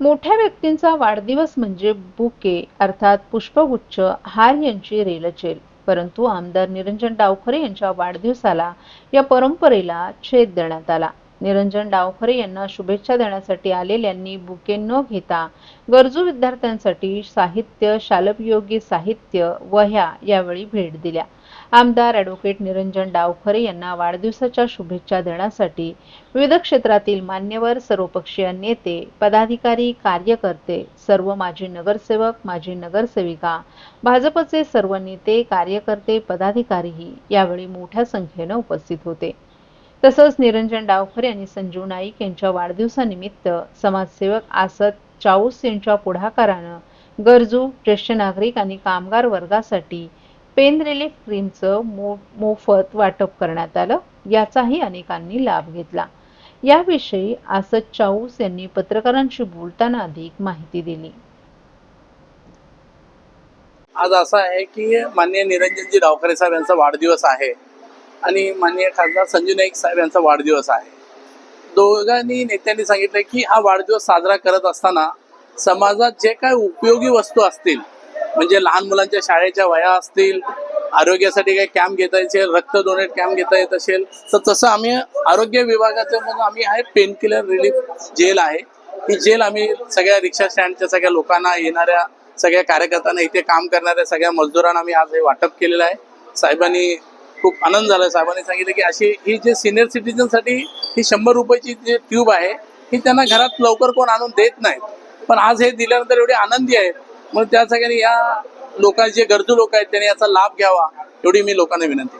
मोठ्या व्यक्तींचा वाढदिवस म्हणजे बुके अर्थात पुष्पगुच्छ हार यांची रेलचेल. परंतु आमदार निरंजन डावखरे यांच्या वाढदिवसाला या परंपरेला छेद देण्यात आला. निरंजन डावखरे यांना शुभेच्छा देण्यासाठी आलेल्यांनी बुके न घेता गरजू विद्यार्थ्यांसाठी साहित्य शालपयोगी साहित्य वह्या यावेळी भेट दिल्या. आमदार ॲडव्होकेट निरंजन डावखरे यांना वाढदिवसाच्या शुभेच्छा देण्यासाठी विविध क्षेत्रातील मान्यवर सर्वपक्षीय नेते पदाधिकारी कार्यकर्ते सर्व माजी नगरसेवक माजी नगरसेविका भाजपचे सर्व नेते कार्यकर्ते पदाधिकारीही यावेळी मोठ्या संख्येनं उपस्थित होते. तसंच निरंजन डावखर यांनी संजीव नाईक यांच्या वाढदिवसानिमित्त समाजसेवक आसत चाऊस यांच्या पुढाकारानं गरजू ज्येष्ठ नागरिक आणि कामगार वर्गासाठी पेन रिलीफ क्रीमचं मो मोफत वाटप करण्यात आलं. याचाही अनेकांनी लाभ घेतला. याविषयी आसत चाऊस यांनी पत्रकारांशी बोलताना अधिक माहिती दिली. आज असं आहे की माननीय निरंजनजी डावखरे साहेब यांचा वाढदिवस आहे. आणि माननीय खासदार संजू नाईक साहेब यांचा वाढदिवस आहे. दोघांनी नेत्यांनी सांगितलं की हा वाढदिवस साजरा करत असताना समाजात जे काय उपयोगी वस्तू असतील म्हणजे लहान मुलांच्या शाळेच्या वया असतील आरोग्यासाठी काही कॅम्प घेता येत असेल रक्त डोनेट कॅम्प घेता येत असेल तर तसं आम्ही आरोग्य विभागाचं म्हणून आम्ही आहे पेन किलर रिलीफ जेल आहे. ही जेल आम्ही सगळ्या रिक्षा स्टँडच्या सगळ्या लोकांना येणाऱ्या सगळ्या कार्यकर्त्यांना इथे काम करणाऱ्या सगळ्या मजदुरांना आम्ही आज हे वाटप केलेलं आहे. साहेबांनी खूप आनंद झाला. साहेबांनी सांगितलं की अशी ही जे सिनियर सिटीजनसाठी ही शंभर रुपयाची जी ट्यूब आहे ही त्यांना घरात लवकर कोण आणून देत नाहीत. पण आज हे दिल्यानंतर एवढे आनंदी आहेत. म्हणून त्या सगळ्यांनी या लोकांचे गरजू लोक आहेत त्यांनी याचा लाभ घ्यावा एवढी मी लोकांना विनंती